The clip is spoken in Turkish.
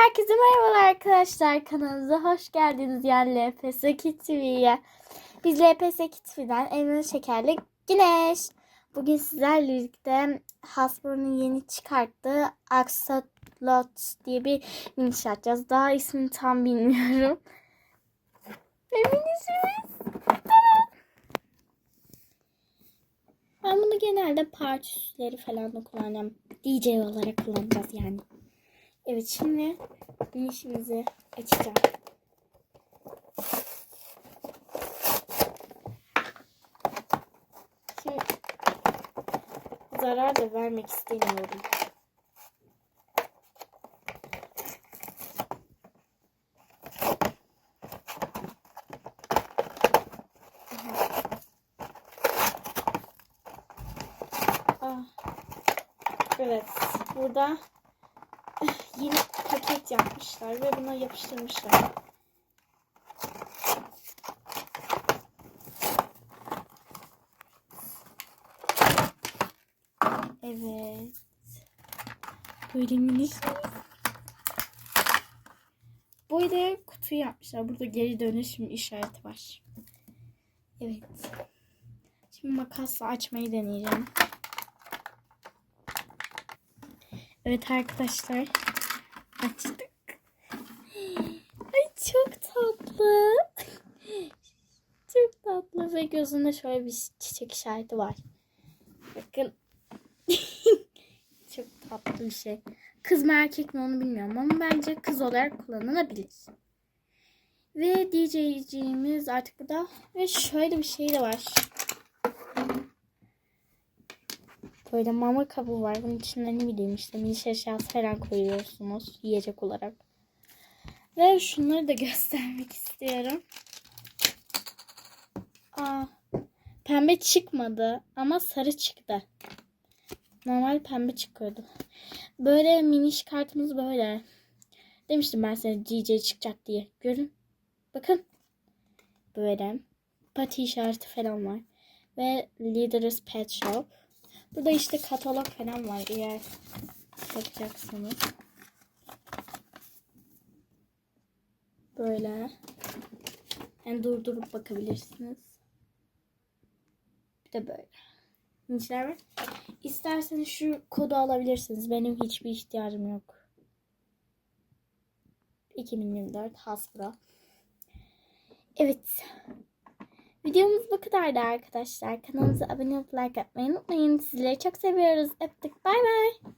Herkese merhabalar arkadaşlar. Kanalımıza hoş geldiniz. Yani LPS TV'ye. Biz LPS TV'den Emre Şekerli Güneş. Bugün sizlerle birlikte Hasbro'nun yeni çıkarttığı Axolot diye bir miniş açacağız. Daha ismini tam bilmiyorum. Ve. Ben bunu genelde parça süsleri falan da kullanacağım. DJ olarak kullanacağız yani. Evet şimdi minişimizi açacağım. Şimdi zarar da vermek istemiyorum. Ah. Evet. Burada yeni paket yapmışlar ve buna yapıştırmışlar. Evet. Böyle minik. Böyle kutu yapmışlar. Burada geri dönüşüm işareti var. Evet. Şimdi makasla açmayı deneyeceğim. Evet arkadaşlar. Açtık. Ay çok tatlı. Çok tatlı ve gözünde şöyle bir çiçek işareti var. Bakın. çok tatlı bir şey. Kız mı erkek mi onu bilmiyorum ama bence kız olarak kullanılabilir. Ve DJ'ciğimiz artık burada. Ve şöyle bir şey de var. Böyle mama kabı var. Bunun içinde ne bileyim işte mini eşyası falan koyuyorsunuz yiyecek olarak. Ve şunları da göstermek istiyorum. Aa, pembe çıkmadı ama sarı çıktı. Normal pembe çıkıyordu. Böyle miniş kartımız böyle. Demiştim ben size DJ çıkacak diye. Görün. Bakın. Böyle. Pati işareti falan var. Ve Leader's Pet Shop. Burada işte katalog falan var eğer bakacaksınız. Böyle. Yani durdurup bakabilirsiniz. Bir de böyle. İnciler var. İsterseniz şu kodu alabilirsiniz. Benim hiçbir ihtiyacım yok. 2024 Hasbro. Evet. Videomuz bu kadardı arkadaşlar. Kanalımıza abone olup like atmayı unutmayın. Sizleri çok seviyoruz. Öptük. Bay bay.